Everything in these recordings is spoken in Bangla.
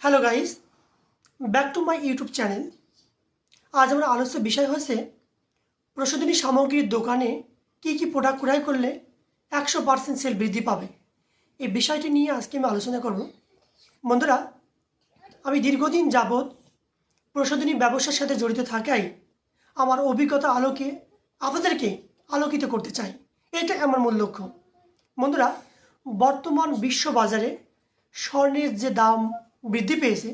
Hello guys back to my YouTube channel আজ আমরা আলোচ্য বিষয় হচ্ছে প্রসাধনী সামগ্রীর দোকানে কী কী প্রোডাক্ট ক্রয় করলে একশো পার্সেন্ট সেল বৃদ্ধি পাবে? এই বিষয়টি নিয়ে আজকে আমি আলোচনা করব। বন্ধুরা, আমি দীর্ঘদিন যাবৎ প্রসাধনী ব্যবসার সাথে জড়িত থাকাই আমার অভিজ্ঞতা আলোকে আপনাদেরকে আলোকিত করতে চাই। এটা আমার মূল লক্ষ্য। বন্ধুরা, বর্তমান বিশ্ব বাজারে স্বর্ণের যে দাম বৃদ্ধি পেয়েছে।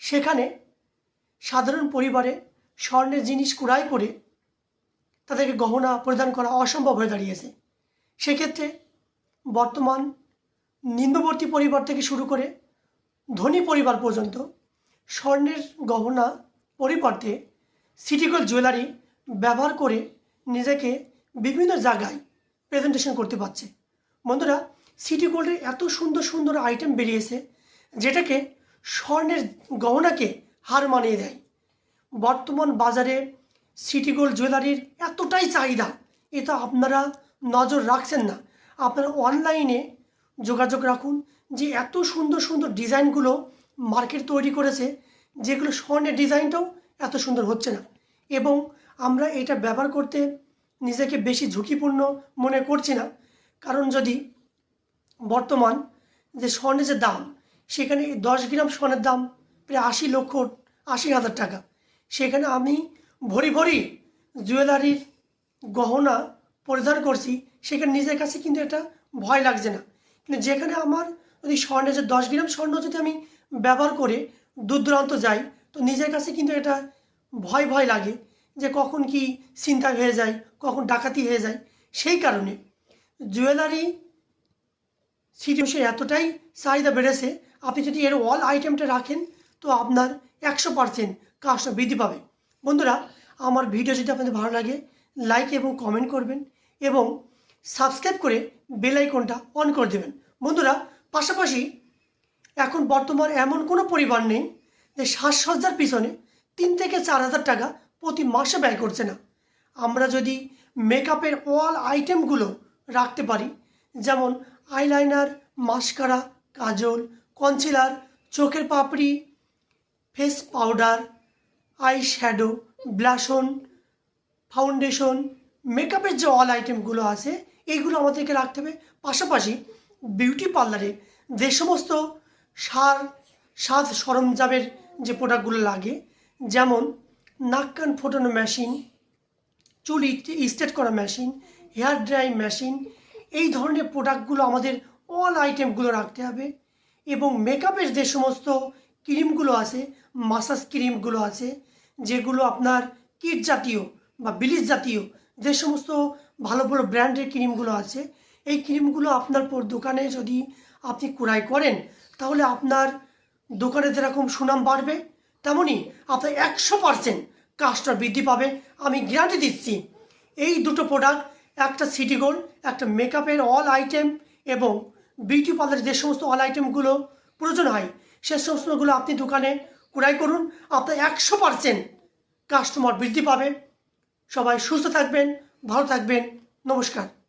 সেখানে সাধারণ পরিবারে স্বর্ণের জিনিস ক্রয় করে তাদেরকে গহনা প্রদান করা অসম্ভব হয়ে দাঁড়িয়েছে। সেক্ষেত্রে বর্তমান নিম্নবর্তী পরিবার থেকে শুরু করে ধনী পরিবার পর্যন্ত স্বর্ণের গহনা পরিবর্তে সিটিগোল জুয়েলারি ব্যবহার করে নিজেকে বিভিন্ন জায়গায় প্রেজেন্টেশন করতে পারছে। বন্ধুরা, সিটি গোল্ডের এত সুন্দর সুন্দর আইটেম বেরিয়েছে যেটাকে স্বর্ণের গহনাকে হার মানিয়ে দেয়। বর্তমান বাজারে সিটি গোল্ড জুয়েলারির এতটাই চাহিদা, এটা আপনারা নজর রাখছেন না। আপনারা অনলাইনে যোগাযোগ রাখুন যে এত সুন্দর সুন্দর ডিজাইনগুলো মার্কেট তৈরি করেছে, যেগুলো স্বর্ণের ডিজাইনটাও এত সুন্দর হচ্ছে না। এবং আমরা এটা ব্যবহার করতে নিজেকে বেশি ঝুঁকিপূর্ণ মনে করছি না। কারণ যদি বর্তমান যে স্বর্ণের যে দাম সেখানে দশ গ্রাম স্বর্ণের দাম, প্রায় আশি লক্ষ, আশি হাজার টাকা। সেখানে আমি ভরি ভরি জুয়েলারির গহনা পরিধান করছি। সেখানে নিজের কাছে কিন্তু এটা ভয় লাগছে না। কিন্তু যেখানে আমার যদি স্বর্ণের যে দশ গ্রাম স্বর্ণ যদি আমি ব্যবহার করে দূর দূরান্ত যাই, তো নিজের কাছে কিন্তু এটা ভয় ভয় লাগে যে কখন কি চিন্তা হয়ে যায়, কখন ডাকাতি হয়ে যায়। সেই কারণে জুয়েলারি সিটিউসে এতটাই চাহিদা বেড়েছে আপনি যদি এর অল আইটেমটা রাখেন, তো আপনার একশো পার্সেন্ট কাজটা বৃদ্ধি পাবে। বন্ধুরা, আমার ভিডিও যদি আপনাদের ভালো লাগে লাইক এবং কমেন্ট করবেন এবং সাবস্ক্রাইব করে বেল আইকনটা অন করে দেবেন। বন্ধুরা, পাশাপাশি এখন বর্তমান এমন কোনো পরিবার নেই যে সাজসজ্জার পিছনে তিন থেকে চার হাজার টাকা প্রতি মাসে ব্যয় করছে না। আমরা যদি মেকআপের অল আইটেমগুলো রাখতে পারি, যেমন আইলাইনার মাস্কারা কাজল কনসিলার চোখের পাপড়ি face powder eye shadow blush on foundation মেকআপের যে অল আইটেমগুলো আছে এইগুলো আমাদেরকে রাখতে হবে। পাশাপাশি বিউটি পার্লারে যে সমস্ত সার, সাজ সরঞ্জামের যে প্রোডাক্টগুলো লাগে, যেমন নাক কান ফোটানো মেশিন চুল স্ট্রেট করা মেশিন হেয়ার ড্রাই মেশিন এই ধরনের প্রোডাক্টগুলো আমাদের অল আইটেমগুলো রাখতে হবে। এবং মেকআপের যে সমস্ত ক্রিমগুলো আছে মাসাজ ক্রিমগুলো আছে, যেগুলো আপনার কিট জাতীয় বা বিলিশ জাতীয় যে সমস্ত ভালো ভালো ব্র্যান্ডের ক্রিমগুলো আছে, এই ক্রিমগুলো আপনার দোকানে যদি আপনি ক্রয় করেন, তাহলে আপনার দোকানে যেরকম সুনাম বাড়বে, তেমনই আপনার একশো পার্সেন্ট কাজটা বৃদ্ধি পাবে। আমি গ্যারান্টি দিচ্ছি, এই দুটো প্রোডাক্ট একটা সিটি গোল্ড একটা মেকআপের অল আইটেম এবং বিউটি পার্লারের যে সমস্ত অল আইটেমগুলো প্রয়োজন হয়, সে সমস্তগুলো আপনি দোকানে ক্রয় করুন। আপনার একশো পারসেন্ট কাস্টমার বৃদ্ধি পাবে। সবাই সুস্থ থাকবেন, ভালো থাকবেন। নমস্কার।